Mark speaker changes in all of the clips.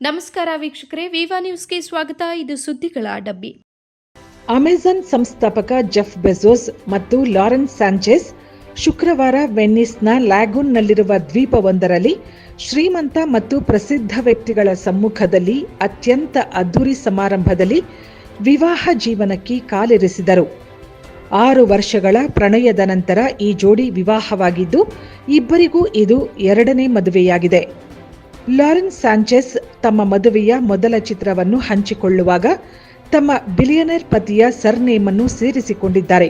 Speaker 1: ನಮಸ್ಕಾರ ವೀಕ್ಷಕರೇ, ವಿವಾ ನ್ಯೂಸ್ಗೆ ಸ್ವಾಗತ. ಇದು ಸುದ್ದಿಗಳ ಡಬ್ಬಿ.
Speaker 2: ಅಮೆಜಾನ್ ಸಂಸ್ಥಾಪಕ ಜೆಫ್ ಬೆಜೋಸ್ ಮತ್ತು ಲಾರೆನ್ಸ್ ಸ್ಯಾಂಚೆಸ್ ಶುಕ್ರವಾರ ವೆನ್ನಿಸ್ನ ಲ್ಯಾಗೂನ್ನಲ್ಲಿರುವ ದ್ವೀಪವೊಂದರಲ್ಲಿ ಶ್ರೀಮಂತ ಮತ್ತು ಪ್ರಸಿದ್ಧ ವ್ಯಕ್ತಿಗಳ ಸಮ್ಮುಖದಲ್ಲಿ ಅತ್ಯಂತ ಅದ್ದೂರಿ ಸಮಾರಂಭದಲ್ಲಿ ವಿವಾಹ ಜೀವನಕ್ಕೆ ಕಾಲಿರಿಸಿದರು. ಆರು ವರ್ಷಗಳ ಪ್ರಣಯದ ನಂತರ ಈ ಜೋಡಿ ವಿವಾಹವಾಗಿದ್ದು, ಇಬ್ಬರಿಗೂ ಇದು ಎರಡನೇ ಮದುವೆಯಾಗಿದೆ. ಲಾರೆನ್ಸ್ ಸ್ಯಾಂಚೆಸ್ ತಮ್ಮ ಮದುವೆಯ ಮೊದಲ ಚಿತ್ರವನ್ನು ಹಂಚಿಕೊಳ್ಳುವಾಗ ತಮ್ಮ ಬಿಲಿಯನರ್ ಪತಿಯ ಸರ್ನೇಮ್ ಅನ್ನು ಸೇರಿಸಿಕೊಂಡಿದ್ದಾರೆ.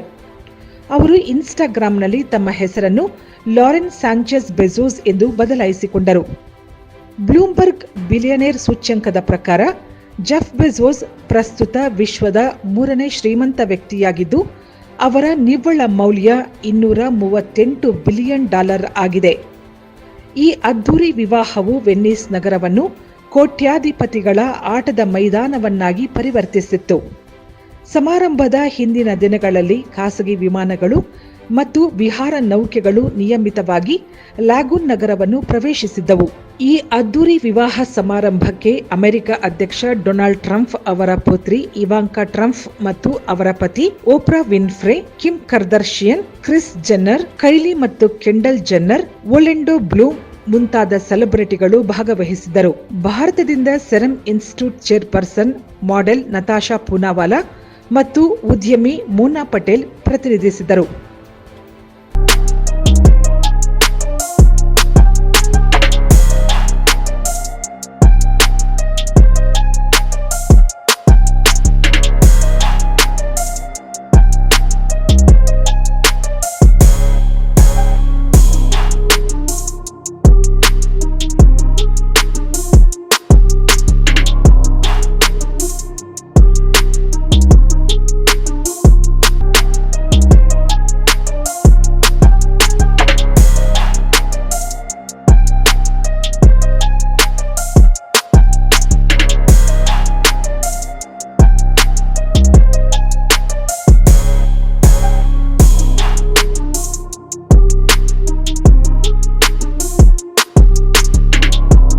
Speaker 2: ಅವರು ಇನ್ಸ್ಟಾಗ್ರಾಂನಲ್ಲಿ ತಮ್ಮ ಹೆಸರನ್ನು ಲಾರೆನ್ಸ್ ಸ್ಯಾಂಚೆಸ್ ಬೆಜೋಸ್ ಎಂದು ಬದಲಾಯಿಸಿಕೊಂಡರು. ಬ್ಲೂಮ್ಬರ್ಗ್ ಬಿಲಿಯನೇರ್ ಸೂಚ್ಯಂಕದ ಪ್ರಕಾರ, ಜೆಫ್ ಬೆಜೋಸ್ ಪ್ರಸ್ತುತ ವಿಶ್ವದ ಮೂರನೇ ಶ್ರೀಮಂತ ವ್ಯಕ್ತಿಯಾಗಿದ್ದು, ಅವರ ನಿವ್ವಳ ಮೌಲ್ಯ ಇನ್ನೂರ ಮೂವತ್ತೆಂಟು ಬಿಲಿಯನ್ ಡಾಲರ್ ಆಗಿದೆ. ಈ ಅದ್ಧೂರಿ ವಿವಾಹವು ವೆನ್ನಿಸ್ ನಗರವನ್ನು ಕೋಟ್ಯಾಧಿಪತಿಗಳ ಆಟದ ಮೈದಾನವನ್ನಾಗಿ ಪರಿವರ್ತಿಸಿತ್ತು. ಸಮಾರಂಭದ ಹಿಂದಿನ ದಿನಗಳಲ್ಲಿ ಖಾಸಗಿ ವಿಮಾನಗಳು ಮತ್ತು ವಿಹಾರ ನೌಕೆಗಳು ನಿಯಮಿತವಾಗಿ ಲ್ಯಾಗೂನ್ ನಗರವನ್ನು ಪ್ರವೇಶಿಸಿದ್ದವು. ಈ ಅದ್ದೂರಿ ವಿವಾಹ ಸಮಾರಂಭಕ್ಕೆ ಅಮೆರಿಕ ಅಧ್ಯಕ್ಷ ಡೊನಾಲ್ಡ್ ಟ್ರಂಪ್ ಅವರ ಪುತ್ರಿ ಇವಾಂಕಾ ಟ್ರಂಪ್ ಮತ್ತು ಅವರ ಪತಿ Oprah Winfrey, Kim Kardashian Kris Jenner, Kylie ಮತ್ತು ಕೆಂಡಲ್ ಜೆನ್ನರ್, ಒಲೆಂಡೋ ಬ್ಲೂ ಮುಂತಾದ ಸೆಲೆಬ್ರಿಟಿಗಳು ಭಾಗವಹಿಸಿದ್ದರು. ಭಾರತದಿಂದ Serum Institute chairperson model Natasha Poonawalla ಮತ್ತು ಉದ್ಯಮಿ ಮೋನಾ ಪಟೇಲ್ ಪ್ರತಿನಿಧಿಸಿದರು